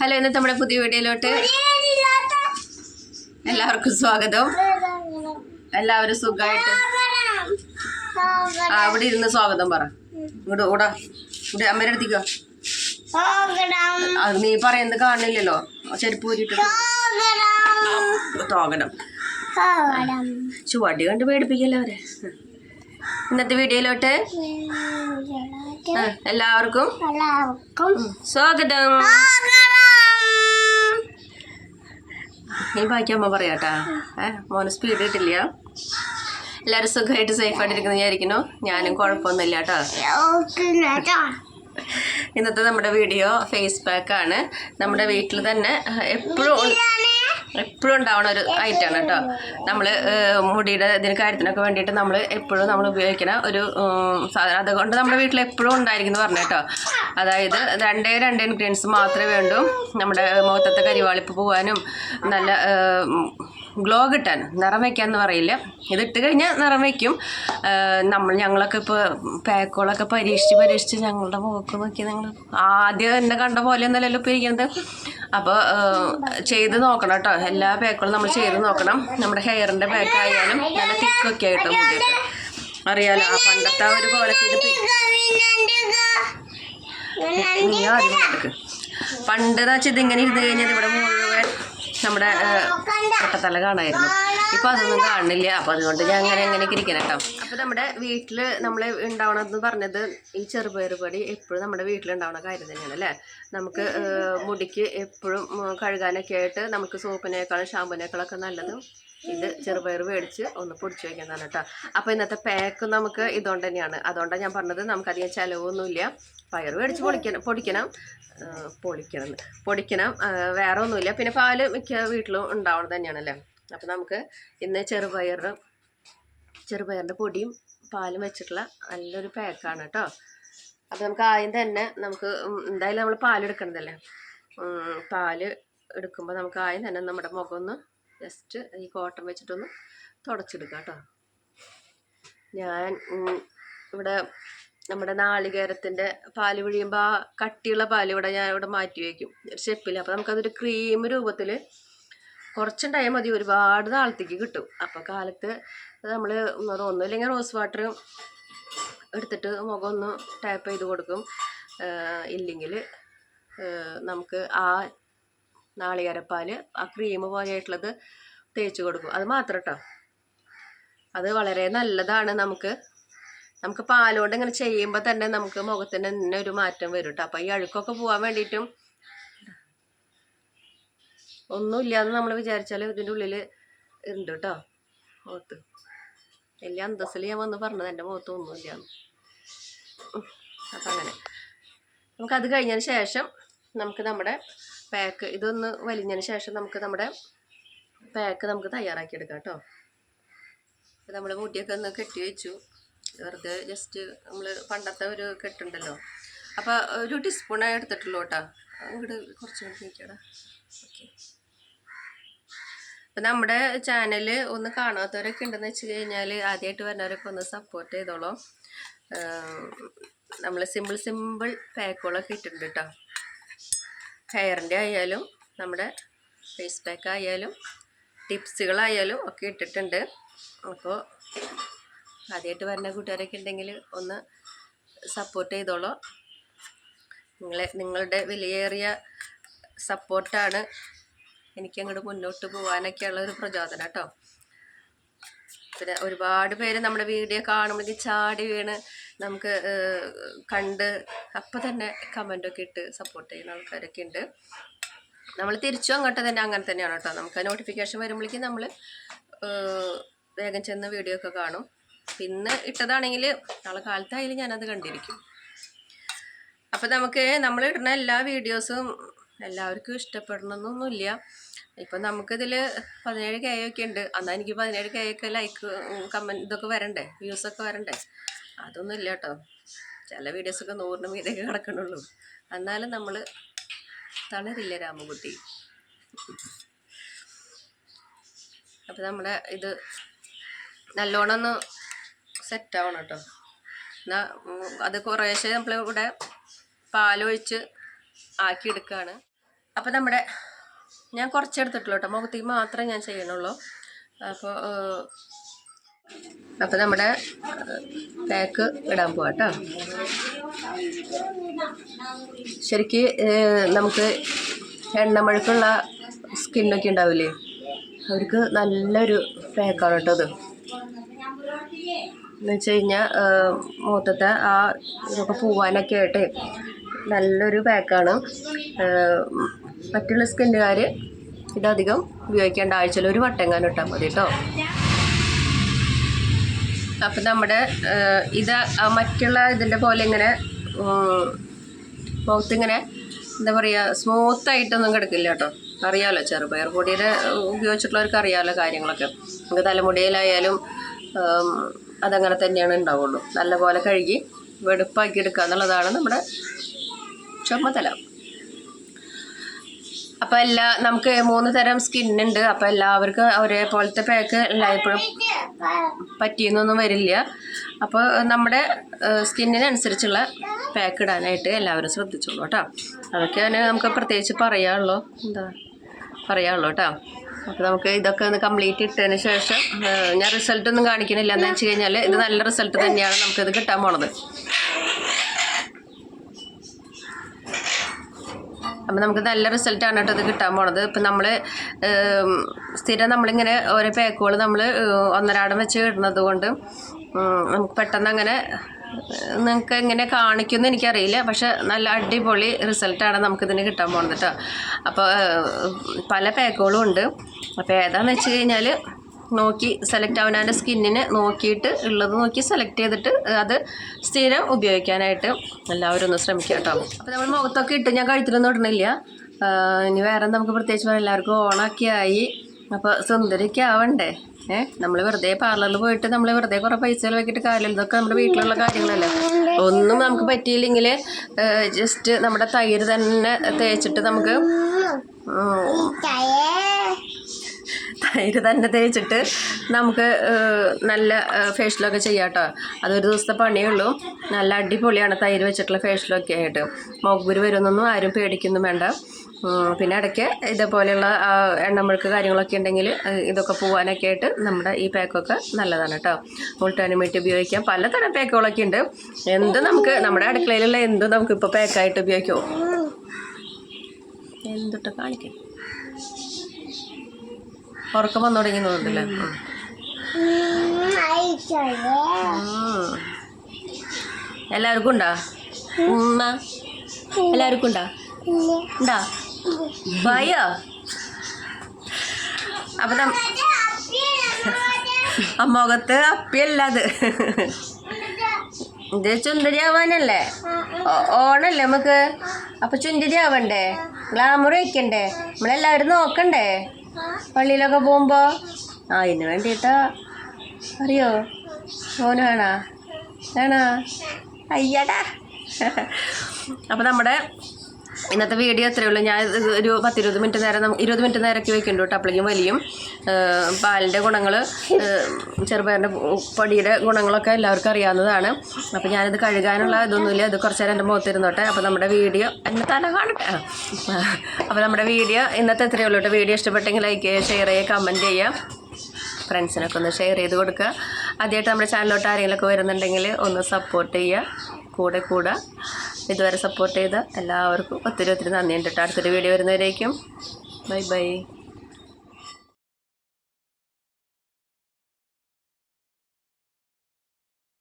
Hello ഇന്നത്തെ നമ്മുടെ പുതിയ വീഡിയോയിലോട്ട് എല്ലാവർക്കും സ്വാഗതം. എല്ലാവരും സുഖമായിട്ട്? ആ അവിടെ ഇരുന്ന് സ്വാഗതം പറ. ഇങ്ങോട്ട് ഓടാ. ഇവിടെ അമ്മേരെ അടുത്തേക്കോ? അത് നീ പറയുന്നത് കാണില്ലല്ലോ. ചെരുപ്പ് ഊരിട്ട് തോകണം ചുവടി കണ്ട് പേടിപ്പിക്കല്ലോ അവരെ? ഇന്നത്തെ വീഡിയോയിലോട്ട്? എല്ലാവർക്കും എല്ലാവർക്കും സ്വാഗതം. നീ ബാക്കിയമ്മ പറയാട്ടാ. ഏ മോന് സ്പീഡ് കിട്ടില്ല എല്ലാവരും സുഖമായിട്ട് സേഫായിട്ടിരിക്കുന്നു വിചാരിക്കുന്നു. ഞാനും കുഴപ്പമൊന്നുമില്ല കേട്ടോ ഇന്നത്തെ നമ്മുടെ വീഡിയോ ഫേസ് ആണ്. നമ്മുടെ വീട്ടിൽ തന്നെ എപ്പോഴും എപ്പോഴും ഉണ്ടാവുന്ന ഒരു ഐറ്റമാണ് കേട്ടോ. നമ്മൾ മുടിയുടെ ഇതിന് കാര്യത്തിനൊക്കെ വേണ്ടിയിട്ട് നമ്മൾ എപ്പോഴും നമ്മൾ ഉപയോഗിക്കുന്ന ഒരു സാധനം. അതുകൊണ്ട് നമ്മുടെ വീട്ടിൽ എപ്പോഴും ഉണ്ടായിരിക്കുന്നു പറഞ്ഞു കേട്ടോ. അതായത് രണ്ടേ രണ്ട് ഇൻഗ്രീഡിയൻസ് മാത്രമേ വേണ്ടൂ. നമ്മുടെ മുഖത്തത്തെ കരിവാളിപ്പ് പോകാനും നല്ല ഗ്ലോ കിട്ടാൻ നിറം വയ്ക്കാന്ന് പറയില്ല. ഇതിട്ട് കഴിഞ്ഞാൽ നിറം വയ്ക്കും നമ്മൾ ഞങ്ങളൊക്കെ ഇപ്പോൾ പാക്കുകളൊക്കെ പരീക്ഷിച്ച് പരീക്ഷിച്ച് ഞങ്ങളുടെ മുഖത്ത് നോക്കി ഞങ്ങൾ ആദ്യം എന്നെ കണ്ട പോലെ ഒന്നല്ലല്ലോ ഇപ്പോൾ ഇരിക്കുന്നത് അപ്പോൾ ചെയ്ത് നോക്കണം കേട്ടോ. എല്ലാ പാക്കുകളും നമ്മൾ ചെയ്ത് നോക്കണം. നമ്മുടെ ഹെയറിന്റെ പാക്ക് ആയാലും നല്ല തിക്കൊക്കെ ആയിട്ടോ മുടിയൊക്കെ. അറിയാലോ ആ പണ്ടത്തെ ആ ഒരു കോലത്തിൽ നടക്ക് പണ്ട് എന്ന് വെച്ചാൽ ഇതിങ്ങനെ ഇരുന്ന് കഴിഞ്ഞാൽ ഇവിടെ നമ്മുടെ പൊട്ടത്തല കാണായിരുന്നു. ഇപ്പൊ അതൊന്നും കാണുന്നില്ല. അപ്പൊ അതുകൊണ്ട് ഞാൻ അങ്ങനെ എങ്ങനെയൊക്കെ ഇരിക്കണം കേട്ടോ. അപ്പൊ നമ്മുടെ വീട്ടിൽ നമ്മൾ ഉണ്ടാവണമെന്ന് പറഞ്ഞത് ഈ ചെറുപയർ എപ്പോഴും നമ്മുടെ വീട്ടിലുണ്ടാവുന്ന കാര്യം തന്നെയാണ് അല്ലേ? നമുക്ക് മുടിക്ക് എപ്പോഴും കഴുകാനൊക്കെ ആയിട്ട് നമുക്ക് സോപ്പിനേക്കാളും ഷാമ്പുവിനേക്കാളൊക്കെ നല്ലത് ഇത് ചെറുപയർ മേടിച്ച് ഒന്ന് പൊടിച്ച് വയ്ക്കുന്നതാണ് കേട്ടോ. അപ്പോൾ ഇന്നത്തെ പാക്ക് നമുക്ക് ഇതുകൊണ്ട് തന്നെയാണ്. അതുകൊണ്ടാണ് ഞാൻ പറഞ്ഞത് നമുക്കധികം ചിലവൊന്നുമില്ല. പയർ മേടിച്ച് പൊളിക്കണം പൊടിക്കണം. പൊളിക്കണം. പൊടിക്കണം. വേറെ ഒന്നുമില്ല. പിന്നെ പാൽ മിക്ക വീട്ടിലും ഉണ്ടാവണം തന്നെയാണല്ലേ? അപ്പം നമുക്ക് ഇന്ന് ചെറുപയർ ചെറുപയറിന്റെ പൊടിയും പാലും വെച്ചിട്ടുള്ള നല്ലൊരു പാക്കാണ് കേട്ടോ. അപ്പം നമുക്ക് ആദ്യം തന്നെ നമുക്ക് എന്തായാലും നമ്മൾ പാൽ എടുക്കണതല്ലേ? പാൽ എടുക്കുമ്പോൾ നമുക്ക് ആദ്യം തന്നെ നമ്മുടെ മുഖം ഒന്ന് ജസ്റ്റ് ഈ കോട്ടൺ വെച്ചിട്ടൊന്ന് തുടച്ചെടുക്കാം കേട്ടോ. ഞാൻ ഇവിടെ നമ്മുടെ നാളികേരത്തിന്റെ പാൽ പിഴിയുമ്പോൾ ആ കട്ടിയുള്ള പാൽ ഇവിടെ ഞാൻ ഇവിടെ മാറ്റി വയ്ക്കും ഒരു ഷെപ്പിൽ അപ്പോൾ നമുക്കതൊരു ക്രീം രൂപത്തിൽ കുറച്ചുണ്ടായാൽ മതി ഒരുപാട് നാളത്തേക്ക് കിട്ടും. അപ്പോൾ കാലത്ത് നമ്മൾ ഒന്നുമില്ലെങ്കിൽ റോസ് വാട്ടർ എടുത്തിട്ട് മുഖം ഒന്ന് ടാപ്പ് ചെയ്ത് കൊടുക്കും. ഇല്ലെങ്കിൽ നമുക്ക് ആ നാളികേരപ്പാൽ ആ ക്രീം പോലെയായിട്ടുള്ളത് തേച്ച് കൊടുക്കും. അത് മാത്രം കേട്ടോ അത് വളരെ നല്ലതാണ് നമുക്ക്. നമുക്ക് പാലുകൊണ്ട് ഇങ്ങനെ ചെയ്യുമ്പോൾ തന്നെ നമുക്ക് മുഖത്തിന് തന്നെ ഒരു മാറ്റം വരും കേട്ടോ അപ്പോൾ ഈ അഴുക്കൊക്കെ പോകാൻ വേണ്ടിയിട്ടും ഒന്നുമില്ലാന്ന് നമ്മൾ വിചാരിച്ചാൽ ഇതിന്റെ ഉള്ളിൽ ഉണ്ട് കേട്ടോ മുഖത്ത്. വലിയ അന്തസ്സിൽ ഞാൻ വന്ന് പറഞ്ഞത് എന്റെ മുഖത്ത് ഒന്നുമില്ല അപ്പം അങ്ങനെ. നമുക്കത് കഴിഞ്ഞതിന് ശേഷം നമുക്ക് നമ്മുടെ പാക്ക് ഇതൊന്ന് വലിഞ്ഞതിന് ശേഷം നമുക്ക് നമ്മുടെ പാക്ക് നമുക്ക് തയ്യാറാക്കി എടുക്കാം കേട്ടോ നമ്മൾ മുടിയൊക്കെ ഒന്ന് കെട്ടി വെച്ചു. വെറുതെ ജസ്റ്റ് നമ്മൾ പണ്ടത്തെ ഒരു കെട്ടുണ്ടല്ലോ. അപ്പോൾ ഒരു ടീസ്പൂണേ എടുത്തിട്ടുള്ളൂ കേട്ടോ. അങ്ങോട്ട് കുറച്ച് കൂടി നിൽക്കടാ ഓക്കെ അപ്പം നമ്മുടെ ചാനൽ ഒന്ന് കാണാത്തവരൊക്കെ ഉണ്ടെന്ന് വെച്ച് കഴിഞ്ഞാൽ ആദ്യമായിട്ട് വരുന്നവരൊക്കെ ഒന്ന് സപ്പോർട്ട് ചെയ്തോളൂ. നമ്മൾ സിമ്പിൾ സിമ്പിൾ പാക്കുകളൊക്കെ ഇട്ടിട്ടുണ്ട് കേട്ടോ. ഹെയറിന്റെ ആയാലും നമ്മുടെ ഫേസ് പാക്ക് ആയാലും ടിപ്സുകളായാലും ഒക്കെ ഇട്ടിട്ടുണ്ട്. അപ്പോൾ ആദ്യമായിട്ട് വരുന്ന കൂട്ടുകാരൊക്കെ ഉണ്ടെങ്കിൽ ഒന്ന് സപ്പോർട്ട് ചെയ്തോളൂ. നിങ്ങളെ നിങ്ങളുടെ വിലയേറിയ സപ്പോർട്ടാണ് എനിക്ക് അങ്ങോട്ട് മുന്നോട്ട് പോകാനൊക്കെയുള്ള ഒരു പ്രചോദനം കേട്ടോ. പിന്നെ ഒരുപാട് പേര് നമ്മുടെ വീഡിയോ കാണുമ്പോഴേക്ക് ചാടി വീണ് നമുക്ക് കണ്ട് അപ്പം തന്നെ കമന്റൊക്കെ ഇട്ട് സപ്പോർട്ട് ചെയ്യുന്ന ആൾക്കാരൊക്കെ ഉണ്ട്. നമ്മൾ തിരിച്ചും അങ്ങോട്ട് തന്നെ അങ്ങനെ തന്നെയാണ് കേട്ടോ. നമുക്ക് നോട്ടിഫിക്കേഷൻ വരുമ്പോഴേക്കും നമ്മൾ വേഗം ചെന്ന് വീഡിയോ ഒക്കെ കാണും. പിന്നെ ഇട്ടതാണെങ്കിൽ നാളെ കാലത്തായാലും ഞാനത് കണ്ടിരിക്കും. അപ്പം നമുക്ക് നമ്മൾ ഇടുന്ന എല്ലാ വീഡിയോസും എല്ലാവർക്കും ഇഷ്ടപ്പെടണമെന്നൊന്നുമില്ല. ഇപ്പം നമുക്കിതിൽ പതിനേഴ് കെ ഒക്കെ ഉണ്ട്. അന്നാ എനിക്ക് പതിനേഴ് കെ ഒക്കെ ലൈക്ക് കമന്റ് ഇതൊക്കെ വരണ്ടേ? വ്യൂസൊക്കെ വരണ്ടേ? അതൊന്നും ഇല്ല കേട്ടോ ചില വീഡിയോസൊക്കെ നൂറിന് മീതൊക്കെ കിടക്കണുള്ളൂ. എന്നാലും നമ്മൾ തളരില്ല രാമകുട്ടി അപ്പം നമ്മുടെ ഇത് നല്ലോണം ഒന്ന് സെറ്റ് ആവണം കേട്ടോ എന്നാൽ അത് കുറേശ്ശെ നമ്മളിവിടെ പാലൊഴിച്ച് ആക്കിയെടുക്കുകയാണ് അപ്പോൾ നമ്മുടെ ഞാൻ കുറച്ചെടുത്തിട്ടുള്ളൂ കേട്ടോ മുഖത്തേക്ക് മാത്രമേ ഞാൻ ചെയ്യണുള്ളൂ. അപ്പോൾ അപ്പോൾ നമ്മുടെ പാക്ക് ഇടാൻ പോവാം കേട്ടോ ശരിക്ക് നമുക്ക് എണ്ണമഴുക്കുള്ള സ്കിന്നൊക്കെ ഉണ്ടാവില്ലേ? അവർക്ക് നല്ലൊരു പാക്കാണ് കേട്ടോ അത്. എന്ന് വെച്ച് കഴിഞ്ഞാൽ മുഖത്തത്തെ ആ ഇതൊക്കെ പോവാനൊക്കെ ആയിട്ട് നല്ലൊരു പാക്കാണ് മറ്റുള്ള സ്കിന്നുകാർ ഇതധികം ഉപയോഗിക്കേണ്ട ആഴ്ചയിൽ ഒരു വട്ടെങ്ങാനും ഇട്ടാൽ മതി കേട്ടോ അപ്പം നമ്മുടെ ഇത് മറ്റുള്ള ഇതിന്റെ പോലെ ഇങ്ങനെ മുഖത്തിങ്ങനെ എന്താ പറയുക സ്മൂത്തായിട്ടൊന്നും കിടക്കില്ല കേട്ടോ അറിയാമല്ലോ ചെറുപയർ പൊടിയുടെ ഉപയോഗിച്ചിട്ടുള്ളവർക്ക് അറിയാമല്ലോ കാര്യങ്ങളൊക്കെ. നമുക്ക് തലമുടിയിലായാലും അതങ്ങനെ തന്നെയാണ് ഉണ്ടാവുള്ളൂ. നല്ലപോലെ കഴുകി വെടുപ്പാക്കി എടുക്കുക എന്നുള്ളതാണ് നമ്മുടെ ചുമതല. അപ്പോൾ എല്ലാ നമുക്ക് മൂന്ന് തരം സ്കിന്നുണ്ട് അപ്പോൾ എല്ലാവർക്കും ഒരേപോലത്തെ പാക്ക് എല്ലായ്പ്പോഴും പറ്റിയെന്നൊന്നും വരില്ല. അപ്പോൾ നമ്മുടെ സ്കിന്നിനനുസരിച്ചുള്ള പാക്ക് ഇടാനായിട്ട് എല്ലാവരും ശ്രദ്ധിച്ചോളൂ കേട്ടോ. അതൊക്കെയാണ് നമുക്ക് പ്രത്യേകിച്ച് പറയാനുള്ളൂ. എന്താ പറയാനുള്ളൂ കേട്ടോ. അപ്പോൾ നമുക്ക് ഇതൊക്കെ ഒന്ന് കംപ്ലീറ്റ് ഇട്ടതിന് ശേഷം ഞാൻ റിസൾട്ട് ഒന്നും കാണിക്കണില്ല എന്ന് വെച്ച് കഴിഞ്ഞാൽ ഇത് നല്ല റിസൾട്ട് തന്നെയാണ് നമുക്കിത് കിട്ടാൻ പോണത്. അപ്പം നമുക്ക് നല്ല റിസൾട്ടാണ് കേട്ടോ ഇത് കിട്ടാൻ പോണത്. ഇപ്പം നമ്മൾ സ്ഥിരം നമ്മളിങ്ങനെ ഓരോ പാക്കുകൾ നമ്മൾ ഒന്നരാടം വെച്ച് ഇടുന്നത് കൊണ്ട് നമുക്ക് പെട്ടെന്ന് അങ്ങനെ നിങ്ങൾക്ക് എങ്ങനെ കാണിക്കുമെന്ന് എനിക്കറിയില്ല. പക്ഷെ നല്ല അടിപൊളി റിസൾട്ടാണ് നമുക്കിതിന് കിട്ടാൻ പോകുന്നത് കേട്ടോ. അപ്പോൾ പല പാക്കുകളും ഉണ്ട്. അപ്പോൾ ഏതാണെന്ന് വെച്ച് കഴിഞ്ഞാൽ നോക്കി സെലക്ട് അവനാന്റെ സ്കിന്നിന് നോക്കിയിട്ട് ഉള്ളത് നോക്കി സെലക്ട് ചെയ്തിട്ട് അത് സ്ഥിരം ഉപയോഗിക്കാനായിട്ട് എല്ലാവരും ഒന്ന് ശ്രമിക്കുക കേട്ടോ. അപ്പോൾ നമ്മൾ മുഖത്തൊക്കെ ഇട്ട് ഞാൻ കഴുത്തിലൊന്നും ഇടണില്ല ഇനി വേറെ നമുക്ക് പ്രത്യേകിച്ച് എല്ലാവർക്കും ഓണൊക്കെ ആയി അപ്പോൾ സുന്ദരിക്ക് ആവണ്ടേ? ഏഹ് നമ്മൾ വെറുതെ പാർലറിൽ പോയിട്ട് നമ്മൾ വെറുതെ കുറേ പൈസ ചിലവാക്കിയിട്ട് കാര്യമില്ല. ഇതൊക്കെ നമ്മുടെ വീട്ടിലുള്ള കാര്യങ്ങളല്ലേ? ഒന്നും നമുക്ക് പറ്റിയില്ലെങ്കിൽ ജസ്റ്റ് നമ്മുടെ തൈര് തന്നെ തേച്ചിട്ട് നമുക്ക് തൈര് തന്നെ തേച്ചിട്ട് നമുക്ക് നല്ല ഫേഷ്യലൊക്കെ ചെയ്യാം കേട്ടോ അതൊരു ദിവസത്തെ പണിയേ ഉള്ളൂ. നല്ല അടിപൊളിയാണ് തൈര് വെച്ചിട്ടുള്ള ഫേഷ്യലൊക്കെ ആയിട്ട്. മുഖക്കുരു വരുന്നൊന്നും ആരും പേടിക്കൊന്നും വേണ്ട. പിന്നെ ഇടയ്ക്ക് ഇതേപോലെയുള്ള എണ്ണമുഴുക്ക് കാര്യങ്ങളൊക്കെ ഉണ്ടെങ്കിൽ ഇതൊക്കെ പോകാനൊക്കെ ആയിട്ട് നമ്മുടെ ഈ പാക്കൊക്കെ നല്ലതാണ് കേട്ടോ. ഉൾട്ടാനുമായിട്ട് ഉപയോഗിക്കാം. പലതരം പാക്കുകളൊക്കെ ഉണ്ട്. എന്ത് നമുക്ക് നമ്മുടെ അടുക്കളയിലുള്ള എന്ത് നമുക്ക് ഇപ്പോൾ പാക്കായിട്ട് ഉപയോഗിക്കുമോ എന്തൊട്ട് കാണിക്കാം? ഉറക്കം വന്നു തുടങ്ങി തോന്നുന്നില്ലേ എല്ലാവർക്കും ഉണ്ടാ? ഉമ്മ? എല്ലാവർക്കും ഉണ്ടാ? ഉണ്ടാ? ഭയോ. അപ്പൊ ആ മുഖത്ത് ഇത് ചുന്ദരിയാവാനല്ലേ ആവാനല്ലേ ഓണല്ലേ നമുക്ക് അപ്പൊ ചുന്ദരി ആവണ്ടേ ഗ്ലാമർ വയ്ക്കണ്ടേ നമ്മളെല്ലാവരും നോക്കണ്ടേ? പള്ളിയിലൊക്കെ പോകുമ്പോ? ആ ഇതിന് വേണ്ടിട്ടാ. അറിയോ? ഓന് വേണാ വേണോ അയ്യടാ. അപ്പൊ നമ്മുടെ ഇന്നത്തെ വീഡിയോ അത്രയേ ഉള്ളൂ? ഞാൻ ഒരു പത്തിരുപത് മിനിറ്റ് നേരം ഇരുപത് മിനിറ്റ് നേരമൊക്കെ വെക്കുന്നുണ്ട് കേട്ടോ. അപ്പോഴേക്കും വലിയും പാലിന്റെ ഗുണങ്ങൾ ചെറുപയറിന്റെ പൊടിയുടെ ഗുണങ്ങളൊക്കെ എല്ലാവർക്കും അറിയാവുന്നതാണ്. അപ്പോൾ ഞാനിത് കഴുകാനുള്ള ഇതൊന്നുമില്ല. ഇത് കുറച്ച് നേരം എന്റെ മുഖത്തിരുന്നോട്ടെ അപ്പോൾ നമ്മുടെ വീഡിയോ എന്നെ തല കാണട്ടെ? അപ്പോൾ നമ്മുടെ വീഡിയോ ഇന്നത്തെ എത്രയേ ഉള്ളൂ കേട്ടോ. വീഡിയോ ഇഷ്ടപ്പെട്ടെങ്കിൽ ലൈക്ക് ചെയ്യുക ഷെയർ ചെയ്യുക കമന്റ് ചെയ്യുക. ഫ്രണ്ട്സിനൊക്കെ ഒന്ന് ഷെയർ ചെയ്ത് കൊടുക്കുക. ആദ്യമായിട്ട് നമ്മുടെ ചാനലിലോട്ട് ആരെങ്കിലുമൊക്കെ വരുന്നുണ്ടെങ്കിൽ ഒന്ന് സപ്പോർട്ട് ചെയ്യുക. കൂടെ കൂടെ. ഇതുവരെ സപ്പോർട്ട് ചെയ്ത എല്ലാവർക്കും ഒത്തിരി ഒത്തിരി നന്ദിയുണ്ട് കേട്ടോ അടുത്തൊരു വീഡിയോ വരുന്നവരേക്കും. Bye bye